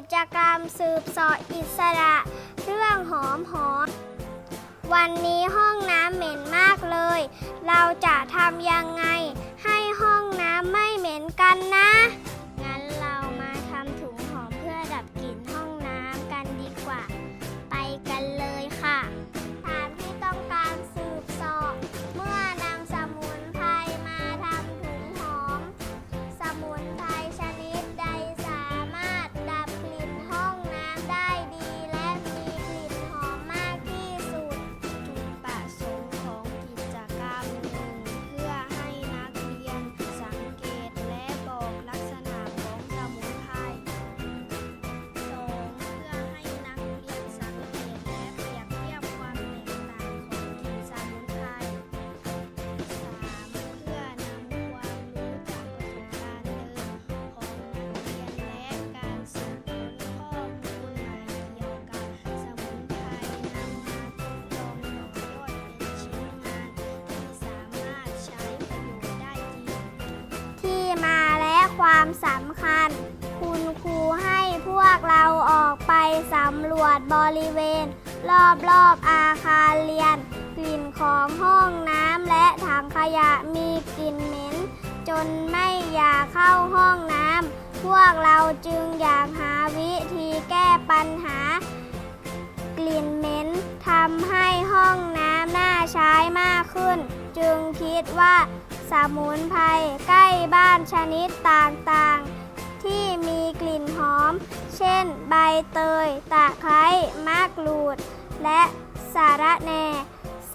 กิจกรรมสืบสออิสระ เรื่องหอมหอม วันนี้ห้องน้ำเหม็นมากเลย เราจะทำยังไง ให้ห้องน้ำไม่เหม็นกันนะ ความสำคัญ คุณครูให้พวกเราออกไปสำรวจบริเวณ รอบๆออาคารเรียน กลิ่นของห้องน้ำและถังขยะมีกลิ่นเหม็น จนไม่อยากเข้าห้องน้ำพวกเราจึงอยากหาวิธีแก้ปัญหา กลิ่นเหม็นทำให้ห้องน้ำน่าใช้มากขึ้น จึงคิดว่า สมุนไพรใกล้บ้านชนิดต่างๆ ที่มีกลิ่นหอม เช่น ใบเตย ตะไคร้มะกรูด และสาระแน่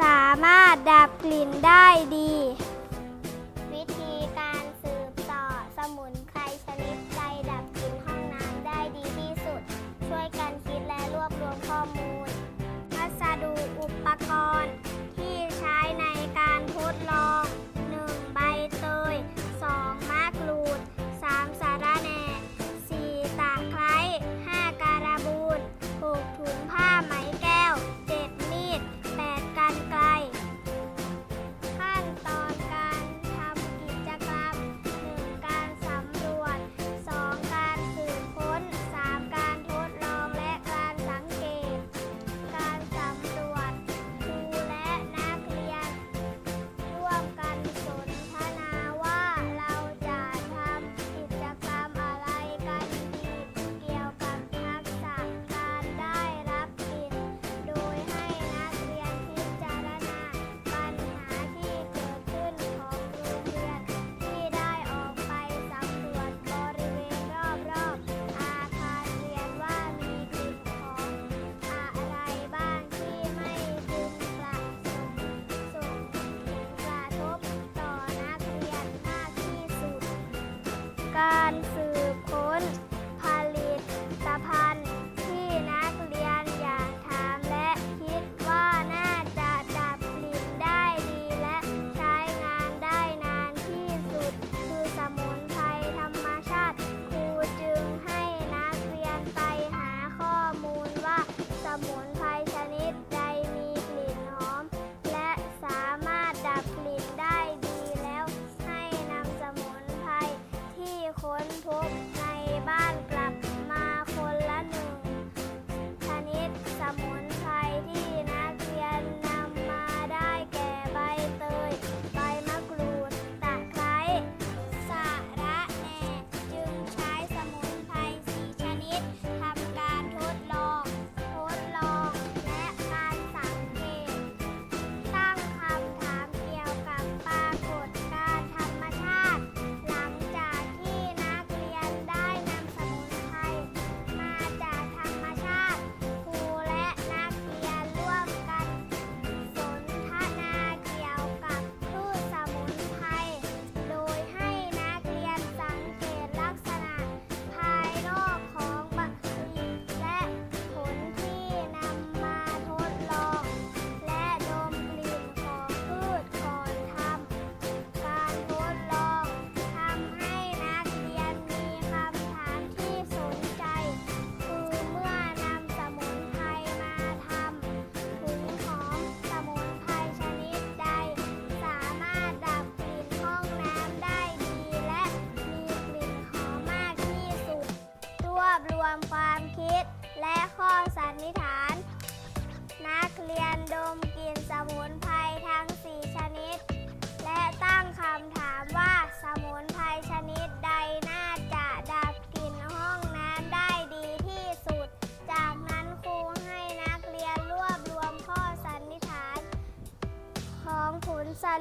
สามารถดับกลิ่นได้ดี กาน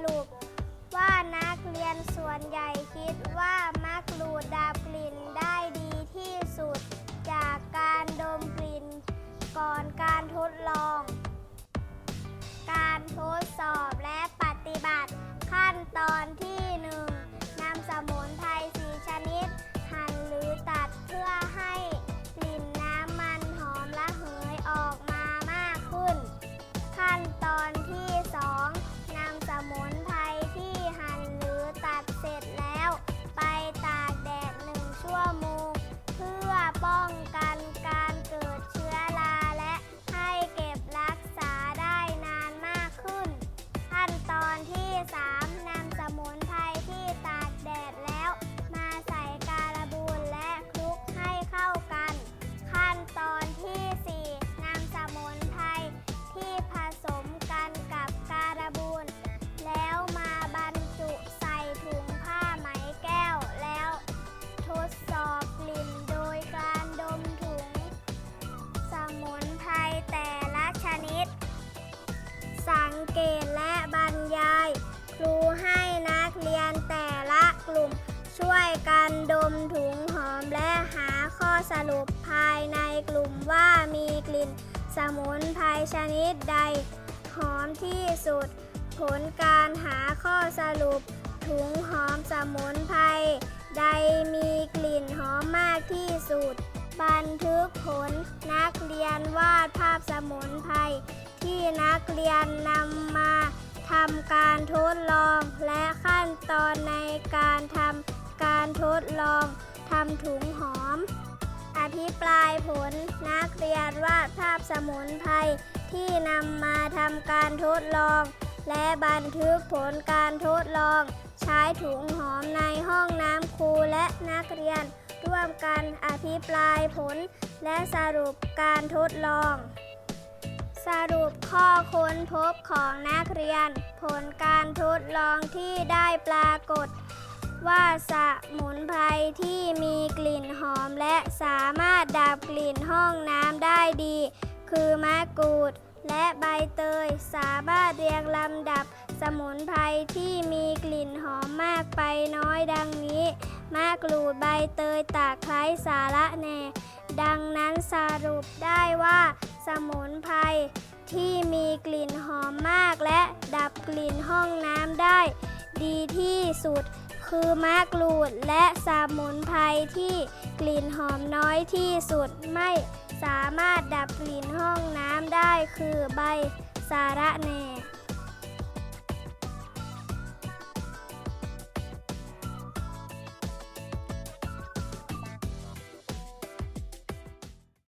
รุปว่านักเรียนส่วนใหญ่คิดว่ามักรูดดับกลิ่น กันดมถุงหอมและหาข้อสรุปภายในกลุ่มว่ามีกลิ่นสมุนไพรชนิดใด หอมที่สุด ผลการหาข้อสรุป ถุงหอมสมุนไพรใดมีกลิ่นหอมมากที่สุด บันทึกผลนักเรียนวาดภาพสมุนไพรที่นักเรียนนำมาทำการทดลองและขั้นตอนในการทำ การทดลองทำถุงหอม อภิปรายผลนักเรียนวาดภาพสมุนไพรที่นำมาทำการทดลอง และบันทึกผลการทดลอง ใช้ถุงหอมในห้องน้ำครูและนักเรียน ร่วมกันอภิปรายผล และสรุปการทดลอง สรุปข้อค้นพบของนักเรียน ผลการทดลองที่ได้ปรากฏ ว่าสมุนไพรที่มีกลิ่นหอมและสามารถดับกลิ่นห้องน้ำได้ดี คือมะกรูด และใบเตย สามารถเรียงลำดับสมุนไพรที่มีกลิ่นหอมมากไปน้อยดังนี้มะกรูดใบเตยตะไคร้สาระแหน่ดังนั้นสรุปได้ว่า สมุนไพรที่มีกลิ่นหอมมากและดับกลิ่นห้องน้ำได้ ดีที่สุด คือมะกรูดและสมุนไพรที่กลิ่นหอมน้อยที่สุดไม่สามารถดับกลิ่นห้องน้ำได้คือใบสาระแหน่